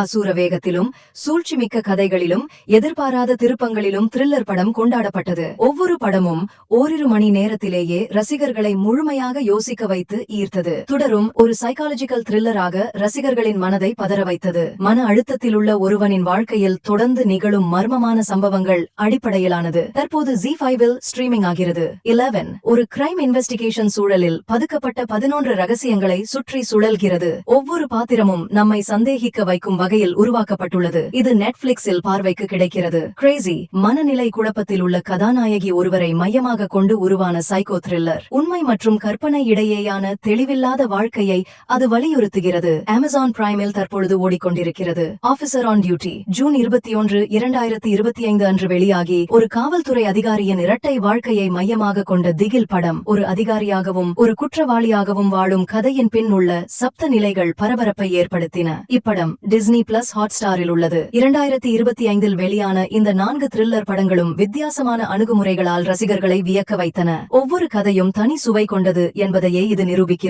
அசூர வேகத்திலும் சூழ்ச்சிமிக்க கதைகளிலும் எதிர்பாராத திருப்பங்களிலும் த்ரில்லர் படம் கொண்டாடப்பட்டது. ஒவ்வொரு படமும் ஓரிரு மணி நேரத்திலேயே ரசிகர்களை முழுமையாக யோசிக்க வைத்து ஈர்த்தது. தொடரும் ஒரு சைக்காலஜிக்கல் த்ரில்லராக ரசிகர்களின் மனதை பதற வைத்தது. மன அழுத்தத்தில் உள்ள ஒருவனின் வாழ்க்கையில் தொடர்ந்து நிகழும் மர்மமான சம்பவங்கள் அடிப்படையிலானது. தற்போது ஜி ஃபைவில் ஸ்ட்ரீமிங் ஆகிறது. இலவன் ஒரு கிரைம் இன்வெஸ்டிகேஷன் சூழலில் பதுக்கப்பட்ட பதினொன்று ரகசியங்களை சுற்றி சுழல்கிறது. ஒவ்வொரு பாத்திரமும் நம்மை சந்தேகிக்க வைக்கும் வகையில் உருவாக்கப்பட்டுள்ளது. இது நெட்ஃபிளிக்ஸில் பார்வைக்கு கிடைக்கிறது. கிரேசி மனநிலை குழப்பத்தில் உள்ள கதாநாயகி ஒருவரை மையமாக கொண்டு உருவான சைக்கோ த்ரில்லர் உண்மை மற்றும் கற்பனை இடையேயான தெளிவில்லாத வாழ்க்கையை அது வலியுறுத்துகிறது. அமேசான் பிரைமில் தற்பொழுது ஓடிக்கொண்டிருக்கிறது. ஆபிசர் ஆன் டியூட்டி ஜூன் இருபத்தி ஒன்று இரண்டாயிரத்தி இருபத்தி ஐந்து அன்று வெளியாகி ஒரு காவல்துறை அதிகாரியின் இரட்டை வாழ்க்கையை மையமாக கொண்ட திகில் படம். ஒரு அதிகாரியாகவும் ஒரு குற்றவாளியாகவும் வாழும் கதையின் பின் உள்ள சப்த நிலைகள் பரபரப்பை ஏற்படுத்தின. இப்படம் டிஸ்னி பிளஸ் ஹாட் ஸ்டாரில் உள்ளது. இரண்டாயிரத்தி இருபத்தி ஐந்தில் வெளியான இந்த நான்கு த்ரில்லர் படங்களும் வித்தியாசமான அணுகுமுறைகளால் ரசிகர்களை வியக்க வைத்தன. ஒவ்வொரு கதையும் தனி சுவை கொண்டது என்பதையே இது நிரூபிக்கிறது.